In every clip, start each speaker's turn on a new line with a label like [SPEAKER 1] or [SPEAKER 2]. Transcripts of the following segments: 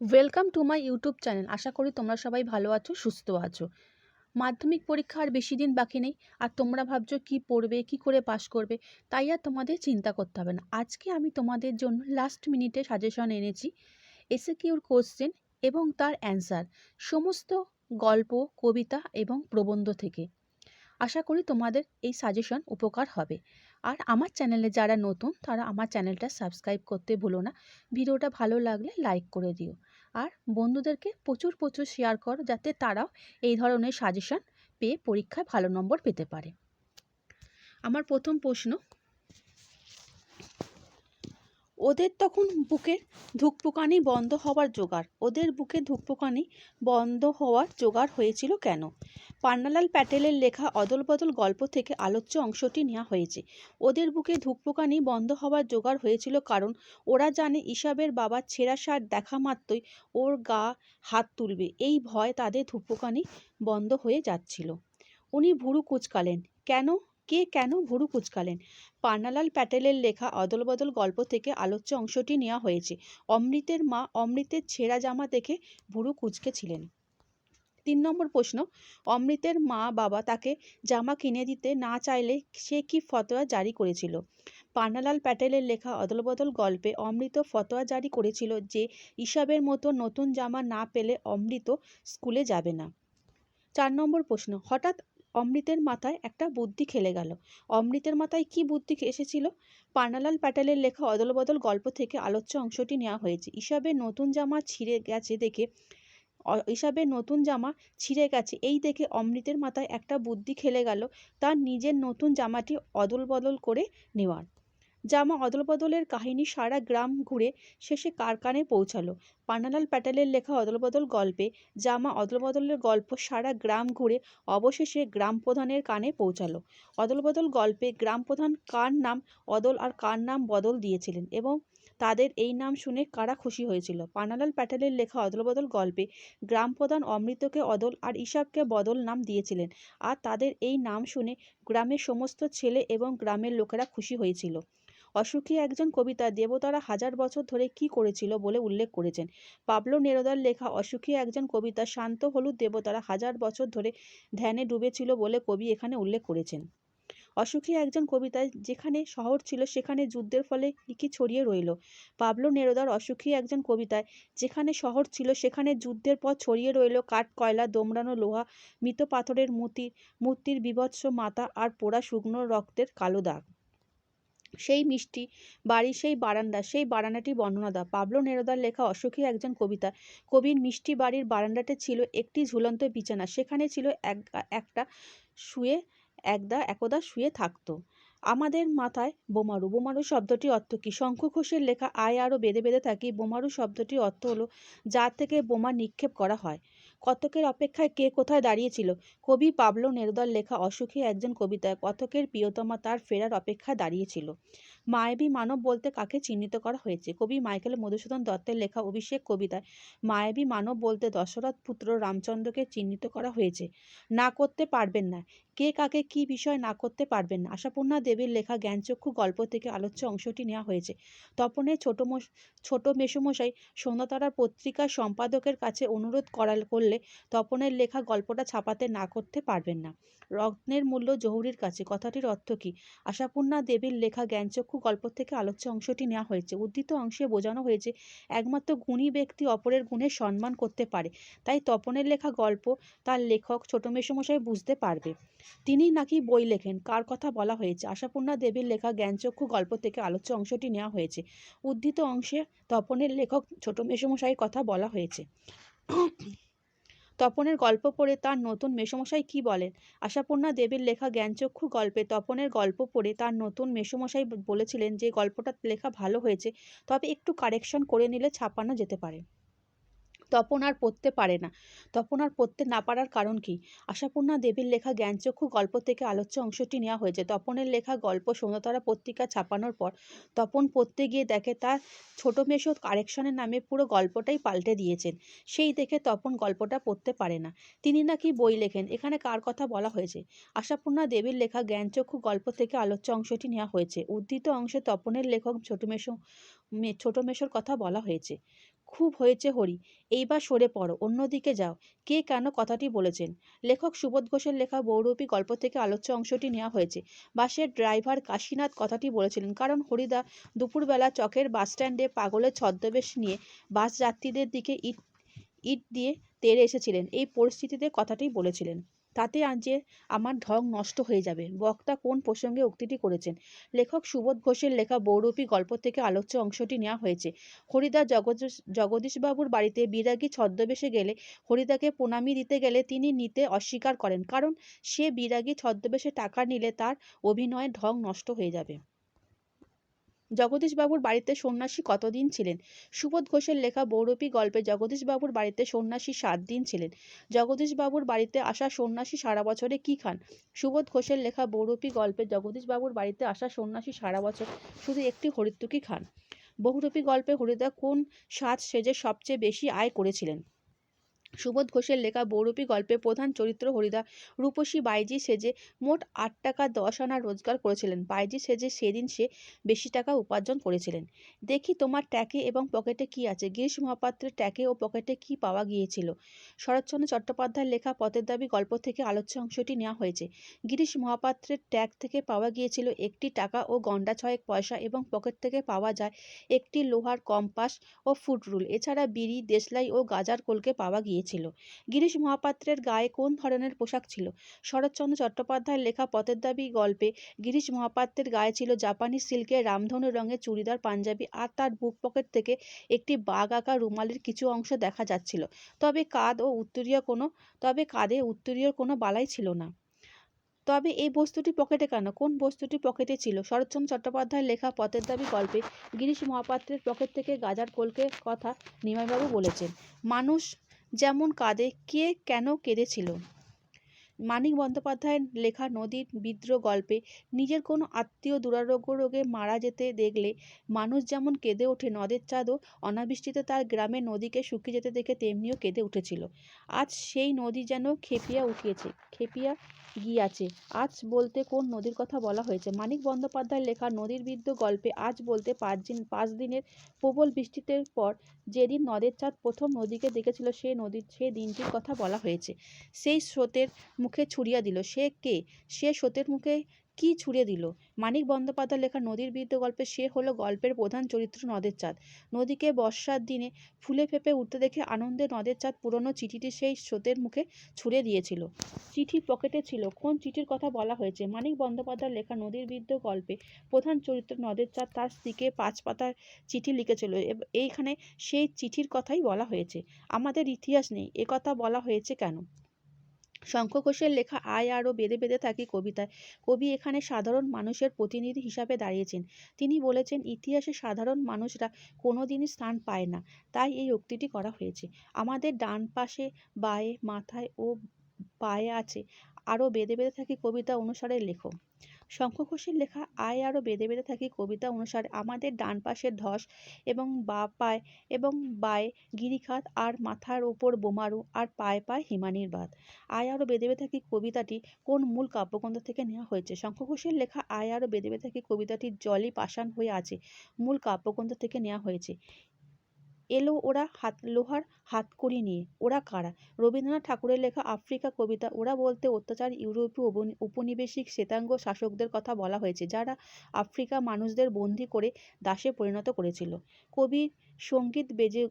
[SPEAKER 1] Welcome to my YouTube channel আশা করি তোমরা সবাই ভালো আছো, সুস্থ আছো। মাধ্যমিক পরীক্ষা আর বেশি দিন বাকি নেই, আর তোমরা ভাবছ কি পড়বে, কি করে পাশ করবে, তাই আর তোমাদের চিন্তা করতে হবে না। আজকে আমি তোমাদের জন্য লাস্ট মিনিটে সাজেশন এনেছি এসে কিউর কোশ্চেন এবং তার অ্যান্সার সমস্ত গল্প, কবিতা এবং প্রবন্ধ থেকে। আশা করি তোমাদের এই সাজেশন উপকার হবে। আর আমার চ্যানেলে যারা নতুন, তারা আমার চ্যানেলটা সাবস্ক্রাইব করতে ভুলো না। ভিডিওটা ভালো লাগলে লাইক করে দিও। আর বন্ধুদেরকে প্রচুর প্রচুর শেয়ার করো যাতে তারাও এই ধরনের সাজেশন পেয়ে পরীক্ষায় ভালো নম্বর পেতে পারে। আমার প্রথম প্রশ্ন, ওদের তখন বুকের ধুকপুকানি বন্ধ হওয়ার জোগাড়। ওদের বুকে ধুকপুকানি বন্ধ হওয়ার জোগাড় হয়েছিল কেন? পান্নালাল প্যাটেলের লেখা অদল বদল গল্প থেকে আলোচ্য অংশটি নেওয়া হয়েছে। ওদের বুকে ধুকপুকানি বন্ধ হওয়ার জোগাড় হয়েছিল কারণ ওরা জানে ইসাবের বাবার ছেঁড়া শার্ট দেখা মাত্রই ওর গা হাত তুলবে। এই ভয় তাদের ধুকপুকানি বন্ধ হয়ে যাচ্ছিল। উনি ভুরু কুচকালেন। কেন? কে কেন ভুরু কুচকালেন? পান্নালাল প্যাটেলের লেখা অদল বদল গল্প থেকে আলোচ্য অংশটি নেওয়া হয়েছে। অমৃতের মা অমৃতের ছেঁড়া জামা দেখে ভুরু কুচকেছিলেন। তিন নম্বর প্রশ্ন, অমৃতের মা বাবা তাকে জামা কিনে দিতে না চাইলে সে কি ফতোয়া জারি করেছিল? পান্নালাল প্যাটেলের লেখা অদলবদল গল্পে অমৃত ফতোয়া জারি করেছিল যে ইসাবের মতো নতুন জামা না পেলে অমৃত স্কুলে যাবে না। চার নম্বর প্রশ্ন, হঠাৎ অমৃতের মাথায় একটা বুদ্ধি খেলে গেল। অমৃতের মাথায় কি বুদ্ধি এসেছিল? পান্নালাল প্যাটেলের লেখা অদলবদল গল্প থেকে আলোচ্য অংশটি নেওয়া হয়েছে। ইসাবের নতুন জামা ছিঁড়ে গেছে দেখে ইসাবের নতুন জামা ছিঁড়ে গেছে। এই দেখে অমৃতের মাথায় একটা বুদ্ধি খেলে গেল তার নিজের নতুন জামাটি অদল বদল করে নেওয়ার। জামা অদল বদলের কাহিনী সারা গ্রাম ঘুরে শেষে কার কানে পৌঁছালো। পান্নালাল প্যাটেলের লেখা অদলবদল গল্পে জামা অদলবদলের গল্প সারা গ্রাম ঘুরে অবশেষে গ্রাম প্রধানের কানে পৌঁছালো। অদলবদল গল্পে গ্রাম প্রধান কার নাম অদল আর কার নাম বদল দিয়েছিলেন এবং তাদের এই নাম শুনে কারা খুশি হয়েছিল? পান্নালাল প্যাটেলের লেখা অদলবদল গল্পে গ্রাম প্রধান অমৃতকে অদল আর ইসাবকে বদল নাম দিয়েছিলেন। আর তাদের এই নাম শুনে গ্রামের সমস্ত ছেলে এবং গ্রামের লোকেরা খুশি হয়েছিল। অসুখী একজন কবিতা, দেবতারা হাজার বছর ধরে কি করেছিল বলে উল্লেখ করেছেন। পাবলো নেরোদার লেখা অসুখী একজন কবিতা, শান্ত হলুদ দেবতারা হাজার বছর ধরে ধ্যানে ডুবেছিল বলে কবি এখানে উল্লেখ করেছেন। অসুখী একজন কবিতায় যেখানে শহর ছিল সেখানে যুদ্ধের ফলে কি ছড়িয়ে রইল। পাবলো নেরোদার অসুখী একজন কবিতায় যেখানে শহর ছিল সেখানে যুদ্ধের পর ছড়িয়ে রইল। কাঠ, কয়লা, দোমড়ানো লোহা, মৃত পাথরের মূর্তি মূর্তির বিভৎস মাথা আর পোড়া শুকনো রক্তের কালো দাগ। সেই মিষ্টি বাড়ি, সেই বারান্দা, সেই বারান্দাটি বর্ণনা দাও পাবলো নেরোদার লেখা অসুখী একজন কবিতা কবির মিষ্টি বাড়ির বারান্দাতে ছিল একটি ঝুলন্ত বিছানা। সেখানে ছিল এক, একটা শুয়ে একদা একদা শুয়ে থাকত। আমাদের মাথায় বোমারু বোমারু শব্দটি অর্থ কী? শঙ্খ ঘোষের লেখা আয় আরও বেঁধে বেঁধে থাকি, বোমারু শব্দটির অর্থ হলো যার থেকে বোমা নিক্ষেপ করা হয়। কতকের অপেক্ষায় কে কোথায় দাঁড়িয়েছিল? কবি পাবলো নেরুদার লেখা অসুখী একজন কবিতায়, কতকের প্রিয়তমা তার ফেরার অপেক্ষায় দাঁড়িয়েছিল? মায়াবী মানব বলতে কাকে চিহ্নিত করা হয়েছে? কবি মাইকেল মধুসূদন দত্তের লেখা অভিষেক কবিতায়, মায়াবী মানব বলতে দশরথ পুত্র রামচন্দ্রকে চিহ্নিত করা হয়েছে। না করতে পারবেন না। কে কাকে কি বিষয় না করতে পারবেন না? আশাপূর্ণা দেবীর লেখা জ্ঞানচক্ষু গল্প থেকে আলোচ্য অংশটি নেওয়া হয়েছে। তপনের ছোট ছোট মেসোমশাই সন্ধ্যাতারার পত্রিকার সম্পাদকের কাছে অনুরোধ করা করলে তপনের লেখা গল্পটা ছাপাতে না করতে পারবেন না। রত্নের মূল্য জহুরির কাছে। কথাটির অর্থ কী? আশাপূর্ণা দেবীর লেখা জ্ঞানচক্ষু গল্প থেকে আলোচ্য অংশটি নেওয়া হয়েছে। উদ্ধৃত অংশে বোঝানো হয়েছে, একমাত্র গুণী ব্যক্তি অপরের গুণের সম্মান করতে পারে। তাই তপনের লেখা গল্প তার লেখক ছোট মেসোমশাই বুঝতে পারবে। তিনি নাকি বই লেখেন, কার কথা বলা হয়েছে? আশাপূর্ণা দেবীর লেখা জ্ঞানচক্ষু গল্প থেকে আলোচ্য অংশটি নেওয়া হয়েছে। উদ্ধৃত অংশে তপনের লেখক ছোট মেসোমশাইয়ের কথা বলা হয়েছে। তপনের গল্প পড়ে তার নতুন মেসোমশাই কি বলেন? আশাপূর্ণা দেবীর লেখা জ্ঞানচক্ষু গল্পে তপনের গল্প পড়ে তার নতুন মেসোমশাই বলেছিলেন যে গল্পটা লেখা ভালো হয়েছে, তবে একটু কারেকশন করে নিলে ছাপানো যেতে পারে। তপন আর পড়তে পারে না। তপন আর পড়তে না পারার কারণ কি? আশাপূর্ণা দেবীর লেখা জ্ঞানচক্ষু গল্প থেকে আলোচ্য অংশটি নেওয়া হয়েছে। তপনের লেখা গল্প সৌন্দতারা পত্রিকা ছাপানোর পর তপন পড়তে গিয়ে দেখে তার ছোট মেশো কারেকশনের নামে পুরো গল্পটাই পাল্টে দিয়েছেন। সেই দেখে তপন গল্পটা পড়তে পারে না। তিনি নাকি বই লেখেন। এখানে কার কথা বলা হয়েছে? আশাপূর্ণা দেবীর লেখা জ্ঞানচক্ষু গল্প থেকে আলোচ্য অংশটি নেওয়া হয়েছে। উদ্ধৃত অংশে তপনের লেখক ছোট মেশো ছোট মেশোর কথা বলা হয়েছে। খুব হয়েছে হরি, এইবার সরে পড়ো, অন্যদিকে যাও। কে কেন কথাটি বলেছেন? লেখক সুবোধ ঘোষের লেখা বৌরূপী গল্প থেকে আলোচ্য অংশটি নেওয়া হয়েছে। বাসের ড্রাইভার কাশীনাথ কথাটি বলেছিলেন, কারণ হরিদা দুপুরবেলা চকের বাসস্ট্যান্ডে পাগলের ছদ্মবেশ নিয়ে বাস যাত্রীদের দিকে ইট ইট দিয়ে তেড়ে এসেছিলেন। এই পরিস্থিতিতে কথাটি বলেছিলেন। তাতে যে আমার ঢং নষ্ট হয়ে যাবে। বক্তা কোন প্রসঙ্গে উক্তিটি করেছেন? লেখক সুবোধ ঘোষের লেখা বৌরূপী গল্প থেকে আলোচ্য অংশটি নেওয়া হয়েছে। হরিদা জগদীশ, জগদীশবাবুর বাড়িতে বিরাগী ছদ্মবেশে গেলে হরিদাকে প্রণামী দিতে গেলে তিনি নিতে অস্বীকার করেন। কারণ সে বিরাগী ছদ্মবেশে টাকা নিলে তার অভিনয়ের ঢং নষ্ট হয়ে যাবে। জগদীশবাবুর বাড়িতে সন্ন্যাসী কতদিন ছিলেন? সুবোধ ঘোষের লেখা বহুরূপী গল্পে জগদীশবাবুর বাড়িতে সন্ন্যাসী সাত দিন ছিলেন। জগদীশবাবুর বাড়িতে আসা সন্ন্যাসী সারা বছরে কি খান? সুবোধ ঘোষের লেখা বহুরূপী গল্পে জগদীশবাবুর বাড়িতে আসা সন্ন্যাসী সারা বছর শুধু একটি হরিত্তুকি খান। বহুরূপী গল্পে হরিদা কোন সাজ সেজে সবচেয়ে বেশি আয় করেছিলেন? সুবোধ ঘোষের লেখা বহুরূপী গল্পে প্রধান চরিত্র হরিদা রূপসী বাইজি সেজে মোট আট টাকা দশ আনা রোজগার করেছিলেন। বাইজি সেজে সেদিন সে বেশি টাকা উপার্জন করেছিলেন। দেখি তোমার ট্যাকে এবং পকেটে কি আছে? গিরিশ মহাপাত্রের ট্যাকে ও পকেটে কি পাওয়া গিয়েছিল? শরৎচন্দ্র চট্টোপাধ্যায়ের লেখা পথের দাবি গল্প থেকে আলোচ্য অংশটি নেওয়া হয়েছে। গিরিশ মহাপাত্রের ট্যাগ থেকে পাওয়া গিয়েছিল একটি টাকা ও গন্ডা ছয়েক পয়সা এবং পকেট থেকে পাওয়া যায় একটি লোহার কম্পাস ও ফুটরুল এছাড়া বিড়ি, দেশলাই ও গাজার কলকে পাওয়া গিয়েছিল গিরিশ মহাপাত্রের গায়ে কোন ধরনের পোশাক ছিল? শরৎচন্দ্র চট্টোপাধ্যায়ের লেখা পথের দাবি গল্পে গিরিশ মহাপাত্রের গায়ে ছিল জাপানি সিল্কের রামধনু রঙের চুড়িদার পাঞ্জাবি আর তার বুক পকেট থেকে একটি বাঘ আঁকা রুমালের কিছু অংশ দেখা যাচ্ছিল। তবে কাঁধ ও উত্তরীয় কোনো, তবে কাঁধে উত্তরীয় কোনো বালাই ছিল না। তবে এই বস্তুটি পকেটে কেন? কোন বস্তুটি পকেটে ছিল? শরৎচন্দ্র চট্টোপাধ্যায়ের লেখা পথের দাবি গল্পে গিরিশ মহাপাত্রের পকেট থেকে গাজার কলকে কথা নিমাইবাবু বলেছেন। মানুষ যেমন কাঁদে কে কেন কেঁদেছিল? মানিক বন্দ্যোপাধ্যায়ের লেখা নদীর বিদ্রোহ গল্পে নিজের কোনো আত্মীয় দুরারোগ্য রোগে মারা যেতে দেখলে মানুষ যেমন কেঁদে ওঠে নদের চাঁদও, অনাবৃষ্টিতে তার গ্রামের নদীকে শুকিয়ে যেতে দেখে তেমনিও কেঁদে উঠেছিল। আজ সেই নদী যেন খেপিয়া উঠিয়েছে, খেপিয়া গিয়াছে। আজ বলতে কোন নদীর কথা বলা হয়েছে? মানিক বন্দ্যোপাধ্যায়ের লেখা নদীর বিদ্রোহ গল্পে আজ বলতে পাঁচ দিন, পাঁচ দিনের প্রবল বৃষ্টিতে পর যেদিন নদের চাঁদ প্রথম নদীকে দেখেছিল, সেই নদীর, সেই দিনটির কথা বলা হয়েছে। সেই স্রোতের মুখে ছুড়িয়া দিল। সে কে? সে স্রোতের মুখে কি ছুড়ে দিল? মানিক বন্দ্যোপাধ্যায় লেখা নদীর বিদ্য গল্পে সে হলো গল্পের প্রধান চরিত্র নদের চাঁদ। নদীকে বর্ষার দিনে ফুলে ফেপে উঠতে দেখে আনন্দে নদের চাঁদ পুরনো চিঠিটি সেই স্রোতের মুখে ছুড়ে দিয়েছিল। চিঠি পকেটে ছিল। কোন চিঠির কথা বলা হয়েছে? মানিক বন্দ্যোপাধ্যায় লেখা নদীর বিদ্য গল্পে প্রধান চরিত্র নদের চাঁদ তার স্ত্রীকে পাঁচ পাতার চিঠি লিখেছিল। এইখানে সেই চিঠির কথাই বলা হয়েছে। আমাদের ইতিহাস নেই। একথা বলা হয়েছে কেন? শঙ্খ ঘোষের লেখা আয় আরও বেঁধে বেঁধে থাকি কবিতায়। কবি এখানে সাধারণ মানুষের প্রতিনিধি হিসাবে দাঁড়িয়েছেন। তিনি বলেছেন, ইতিহাসে সাধারণ মানুষরা কোনো দিনই স্থান পায় না, তাই এই উক্তিটি করা হয়েছে। আমাদের ডান পাশে বায়ে, মাথায় ও পায়ে আছে আরও বেঁধে বেঁধে থাকি কবিতা অনুসারে লেখো শঙ্খ ঘোষের লেখা আয় আরও বেঁধে বেঁধে থাকি কবিতা অনুসারে আমাদের ডান পাশের ধস এবং বা পায় এবং বায়ে গিরিখাত আর মাথার ওপর বোমারু আর পায়ে পায় হিমানির বাঁধ। আয় আরও বেঁধে বেঁধে থাকি কবিতাটি কোন মূল কাব্যগ্রন্থ থেকে নেওয়া হয়েছে? শঙ্খ ঘোষের লেখা আয় আরও বেঁধে বেঁধে থাকি কবিতাটি জলই পাষাণ হয়ে আছে মূল কাব্যগ্রন্থ থেকে নেওয়া হয়েছে। এলো ওরা হাত, লোহার হাতকড়ি নিয়ে। ওরা কারা? রবীন্দ্রনাথ ঠাকুরের লেখা আফ্রিকা কবিতা। ওরা বলতে অত্যাচার, ইউরোপীয় উপনি- উপনিবেশিক শ্বেতাঙ্গ শাসকদের কথা বলা হয়েছে, যারা আফ্রিকা মানুষদের বন্দি করে দাসে পরিণত করেছিল। কবির সংগীত বেজে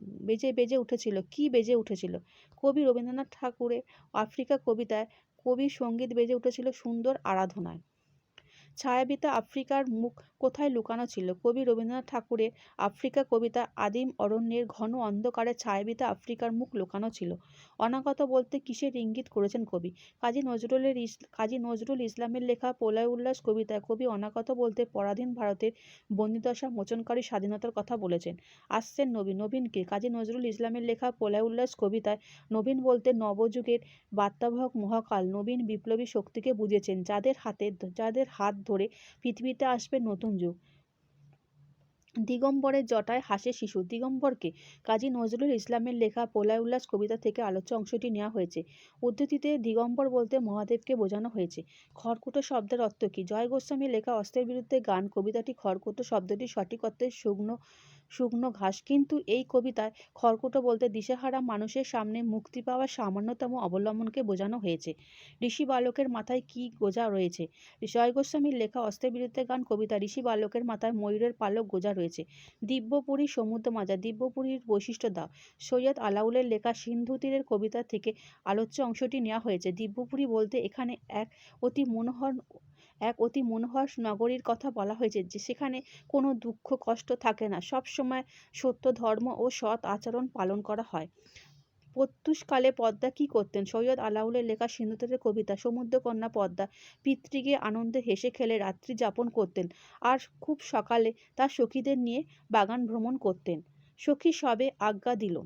[SPEAKER 1] বেজে বেজে উঠেছিল। কি বেজে উঠেছিল? কবি রবীন্দ্রনাথ ঠাকুরের আফ্রিকা কবিতায় কবির সংগীত বেজে উঠেছিল সুন্দর আরাধনায়। ছায়াবিতা আফ্রিকার মুখ কোথায় লুকানো ছিল? কবি রবীন্দ্রনাথ ঠাকুরের আফ্রিকা কবিতা আদিম অরণ্যের ঘন অন্ধকারে ছায়াবিতা আফ্রিকার মুখ লুকানো ছিল। অনাগত বলতে কিসের ইঙ্গিত করেছেন কবি? কাজী নজরুলের কাজী নজরুল ইসলামের লেখা প্রলয় উল্লাস কবিতায় কবি অনাগত বলতে পরাধীন ভারতের বন্দিদশা মোচনকারী স্বাধীনতার কথা বলেছেন। আসছেন নবীন। নবীনকে? কাজী নজরুল ইসলামের লেখা প্রলয় উল্লাস কবিতায় নবীন বলতে নবযুগের বার্তাবাহক মহাকাল নবীন বিপ্লবী শক্তিকে বুঝেছেন যাদের হাতে, যাদের হাত ধরে পৃথিবীতে আসবে নতুন যুগ। দিগম্বরের জটায় হাসে শিশু। দিগম্বরকে কাজী নজরুল ইসলামের লেখা পোলায় উল্লাস কবিতা থেকে আলোচ্য অংশটি নেওয়া হয়েছে। উদ্ধৃতিতে দিগম্বর বলতে মহাদেবকে বোঝানো হয়েছে, খড়কুটো শব্দের অর্থ কী? জয় গোস্বামীর লেখা অস্ত্রের বিরুদ্ধে গান, কবিতাটি খড়কুটো শব্দটি সঠিক অর্থে শুকনো শুকনো ঘাস। কিন্তু এই কবিতায় খড়কুটো বলতে দিশেহারা মানুষের সামনে মুক্তি পাওয়ার সামান্যতম অবলম্বনকে বোঝানো হয়েছে। ঋষি বালকের মাথায় কী গোজা রয়েছে? জয় গোস্বামীর লেখা অস্ত্রের বিরুদ্ধে গান কবিতা ঋষি বালকের মাথায় ময়ূরের পালক গোজা রয়েছে। দিব্যপুরী সমুদ্র মাজা দিব্যপুরীর বৈশিষ্ট্য দাও। সৈয়দ আলাউলের লেখা সিন্ধু তীরের কবিতা থেকে আলোচ্য অংশটি নেওয়া হয়েছে। দিব্যপুরী বলতে এখানে এক অতি মনোহর এক অতি মনোহর নগরীর কথা বলা হয়েছে যে সেখানে কোনো দুঃখ, কষ্ট থাকে না। সব সময় সত্য, ধর্ম ও সৎ আচরণ পালন করা হয়। প্রত্যুষকালে পদ্মা কি করতেন? সৈয়দ আলাউলের লেখা সিন্ধুতের কবিতা, সমুদ্রকন্যা পদ্মা, পিতৃকে আনন্দে হেসে খেলে রাত্রি যাপন করতেন আর খুব সকালে তার সখীদের নিয়ে বাগান ভ্রমণ করতেন। সখী সবে আজ্ঞা দিল।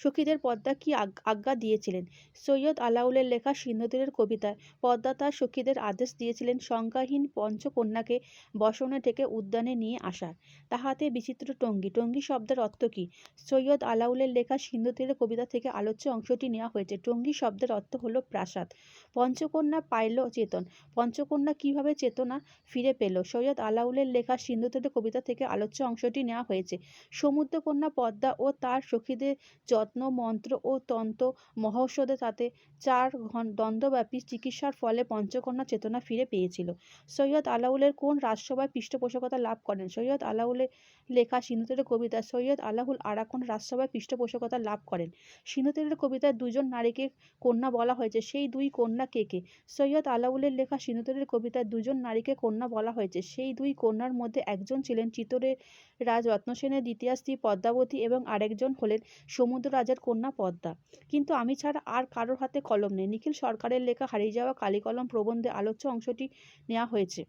[SPEAKER 1] সখীদের কি আজ্ঞা দিয়েছিলেন? সৈয়দ আলাউলের লেখা সিন্ধুতীরের কবিতায় পদ্মা তার সখীদের আদেশ দিয়েছিলেন সংজ্ঞাহীন পঞ্চকন্যাকে বসনে থেকে উদ্যানে নিয়ে আসার তাহাতে বিচিত্র টঙ্গি টঙ্গি শব্দের অর্থ কী? সৈয়দ আলাউলের লেখা সিন্ধুতীরের কবিতা থেকে আলোচ্য অংশটি নেওয়া হয়েছে। টঙ্গি শব্দের অর্থ হলো প্রাসাদ। পঞ্চকন্যা পাইল চেতন। পঞ্চকন্যা কীভাবে চেতনা ফিরে পেল? সৈয়দ আলাউলের লেখা সিন্ধুতীরের কবিতা থেকে আলোচ্য অংশটি নেওয়া হয়েছে। সমুদ্রকন্যা পদ্মা ও তার সখীদের যত্ন, মন্ত্র ও তন্ত্র মহৌষধে তাতে চার ঘন দ্বন্দ্বব্যাপী চিকিৎসার ফলে পঞ্চকন্যা চেতনা ফিরে পেয়েছিল। সৈয়দ আলাউলের কোন রাজসভায় পৃষ্ঠপোষকতা লাভ করেন? সৈয়দ আলাউলের লেখা সিন্ধুতের কবিতা সৈয়দ আলাহুল আরাকন রাজসভায় পৃষ্ঠপোষকতা লাভ করেন। সিন্ধুতের কবিতায় দুজন নারীকে কন্যা বলা হয়েছে, সেই দুই কন্যা কে কে? সৈয়দ আলাউলের লেখা সিন্ধুতের কবিতায় দুজন নারীকে কন্যা বলা হয়েছে, সেই দুই কন্যার মধ্যে একজন ছিলেন চিতরের রাজ রত্নসেনের দ্বিতীয় স্ত্রী পদ্মাবতী এবং আরেকজন হলেন সমুদ্র রাজার কন্যা পদ্মা। কিন্তু আমি ছাড়া আর কারোর হাতে কলম নেই। নিখিল সরকারের লেখা হারিয়ে যাওয়া কালিকলম প্রবন্ধে আলোচ্য অংশটি নেওয়া হয়েছে।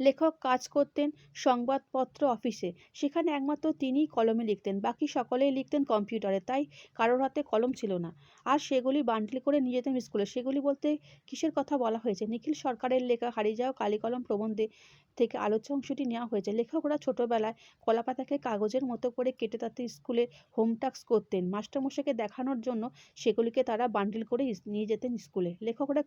[SPEAKER 1] লেখক কাজ করতেন সংবাদপত্র অফিসে। সেখানে একমাত্র তিনিই কলমে লিখতেন, বাকি সকলেই লিখতেন কম্পিউটারে। তাই কারোর হাতে কলম ছিল না। আর সেগুলি বান্ডিল করে নিয়ে যেতেন স্কুলে। সেগুলি বলতে কিসের কথা বলা হয়েছে? নিখিল সরকারের লেখা হারিয়ে যাওয়া কালিকলম প্রবন্ধে থেকে আলোচ্য অংশটি নেওয়া হয়েছে। লেখকরা ছোটোবেলায় কলাপাতাকে কাগজের মতো করে কেটে তাতে স্কুলে হোম টাস্ক করতেন। মাস্টারমশাইকে দেখানোর জন্য সেগুলিকে তারা বান্ডিল করে নিয়ে যেতেন স্কুলে। লেখকরা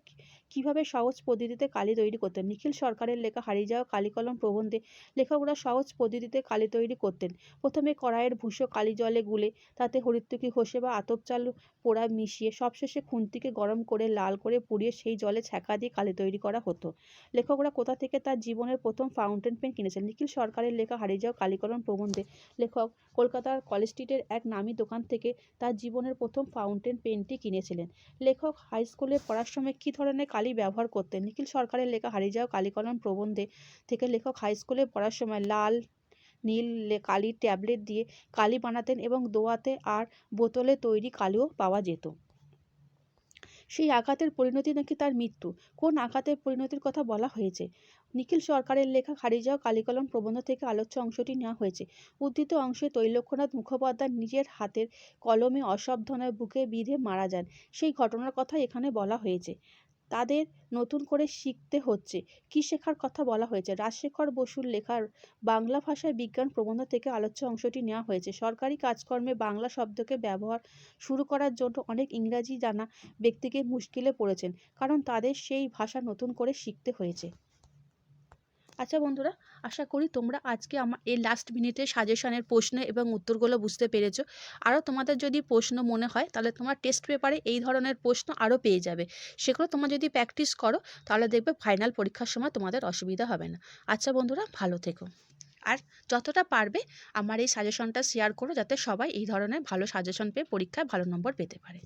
[SPEAKER 1] কীভাবে সহজ পদ্ধতিতে কালি তৈরি করতেন? নিখিল সরকারের লেখা হারিয়ে যাওয়া কালিকলম প্রবন্ধে লেখকরা সহজ পদ্ধতিতে কালি তৈরি করতেন। প্রথমে কড়াইয়ের ভুষো কালি জলে গুলে তাতে হরিত্তুকি ঘষে বা আতপ চাল পোড়া মিশিয়ে সবশেষে খুন্তিকে গরম করে লাল করে পুড়িয়ে সেই জলে ছ্যাঁকা দিয়ে কালি তৈরি করা হতো। লেখকরা কোথা থেকে তার জীবনের প্রথম ফাউন্টেন পেন কিনেছেন। নিখিল সরকারের লেখা হারিয়ে যাওয়া কালিকলম প্রবন্ধে লেখক কলকাতার কলেজ স্ট্রিটের এক নামী দোকান থেকে তার জীবনের প্রথম ফাউন্টেন পেনটি কিনেছিলেন। লেখক হাই স্কুলে পড়ার সময় কী ধরনের কালি ব্যবহার করতেন? নিখিল সরকারের লেখা হারিয়ে যাওয়া কালিকলম প্রবন্ধে থেকে লেখক হাই স্কুলে পড়ার সময় লাল, নীল কালির ট্যাবলেট দিয়ে কালি বানাতেন এবং দোয়াতে আর বোতলে তৈরি কালিও পাওয়া যেত। সেই আঘাতের পরিণতি নাকি তার মৃত্যু? কোন আঘাতের পরিণতির কথা বলা হয়েছে? নিখিল সরকারের লেখা খারিজাও কালিকলম প্রবন্ধ থেকে আলোচ্য অংশটি নেওয়া হয়েছে। উদ্ধৃত অংশে তৈলক্ষ্যনাথ মুখোপাধ্যায় নিজের হাতের কলমে অসাবধানে বুকে বিঁধে মারা যান। সেই ঘটনার কথা এখানে বলা হয়েছে। তাদের নতুন করে শিখতে হচ্ছে। কী শেখার কথা বলা হয়েছে? রাজশেখর বসুর লেখার বাংলা ভাষায় বিজ্ঞান প্রবন্ধ থেকে আলোচ্য অংশটি নেওয়া হয়েছে। সরকারি কাজকর্মে বাংলা শব্দকে ব্যবহার শুরু করার জন্য অনেক ইংরাজি জানা ব্যক্তিকে মুশকিলে পড়েছেন, কারণ তাদের সেই ভাষা নতুন করে শিখতে হয়েছে। আচ্ছা বন্ধুরা, আশা করি তোমরা আজকে আমার এই লাস্ট মিনিটে সাজেশনের প্রশ্ন এবং উত্তরগুলো বুঝতে পেরেছ। আরও তোমাদের যদি প্রশ্ন মনে হয়, তাহলে তোমার টেস্ট পেপারে এই ধরনের প্রশ্ন আরও পেয়ে যাবে। সেগুলো তোমরা যদি প্র্যাকটিস করো, তাহলে দেখবে ফাইনাল পরীক্ষার সময় তোমাদের অসুবিধা হবে না। আচ্ছা বন্ধুরা, ভালো থেকো। আর যতটা পারবে, আমার এই সাজেশনটা শেয়ার করো, যাতে সবাই এই ধরনের ভালো সাজেশন পেয়ে পরীক্ষায় ভালো নম্বর পেতে পারে।